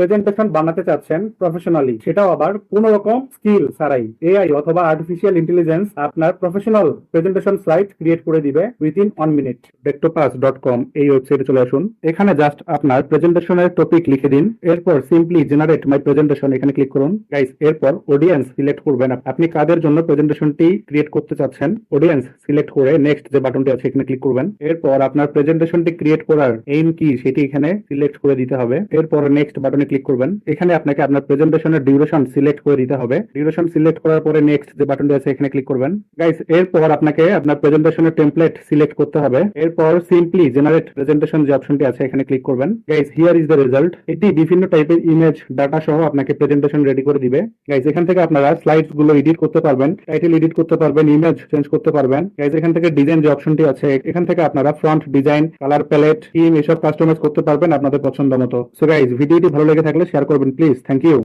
Presentation বানাতে চাচ্ছেন professionally, সেটাও আবার কোন রকম স্কিল ছাড়াই। এআই অথবা আর্টিফিশিয়াল ইন্টেলিজেন্স আপনার প্রফেশনাল প্রেজেন্টেশন স্লাইড ক্রিয়েট করে দিবে within one minute Decktopus dot com এই ওয়েবসাইটে চলে আসুন। এখানে জাস্ট আপনার প্রেজেন্টেশনের টপিক লিখে দিন। এরপর সিম্পলি জেনারেট মাই প্রেজেন্টেশন এখানে ক্লিক করুন। গাইস এরপর অডিয়েন্স সিলেক্ট করবেন আপনি কাদের জন্য প্রেজেন্টেশনটি ক্রিয়েট করতে চাচ্ছেন? অডিয়েন্স সিলেক্ট করে নেক্সট যে বাটনটি আছে এখানে ক্লিক করবেন। এরপর আপনার প্রেজেন্টেশনটি ক্রিয়েট করার এইম কি সেটি এখানে সিলেক্ট করে দিতে হবে। এরপর নেক্সট বাটনে ক্লিক করবেন। এখানে আপনাকে আপনার প্রেজেন্টেশনের ডিউরেশন সিলেক্ট করে দিতে হবে। ডিউরেশন সিলেক্ট করার পরে নেক্সট যে বাটনটি আছে, এখানে ক্লিক করবেন। গাইস এরপর আপনাকে আপনার প্রেজেন্টেশনের টেমপ্লেট সিলেক্ট করতে হবে। এরপর সিম্পলি জেনারেট প্রেজেন্টেশন যে অপশনটি আছে, এখানে ক্লিক করবেন। Guys here is the result এটি বিভিন্ন টাইপের ইমেজ ডাটা সহ আপনাকে প্রেজেন্টেশন রেডি করে দিবে। গাইস এখান থেকে আপনারা স্লাইডসগুলো এডিট করতে পারবেন। টাইটেল এডিট করতে পারবেন ইমেজ চেঞ্জ করতে পারবেন। গাইস এখান থেকে ডিজাইন যে অপশনটি আছে, এখান থেকে আপনারা front design colour palette theme এসব কাস্টমাইজ করতে পারবেন আপনাদের পছন্দ মতো। সো গাইস ভিডিওটি ভালো লেগে থাকলে শেয়ার করবেন প্লিজ থ্যাংক ইউ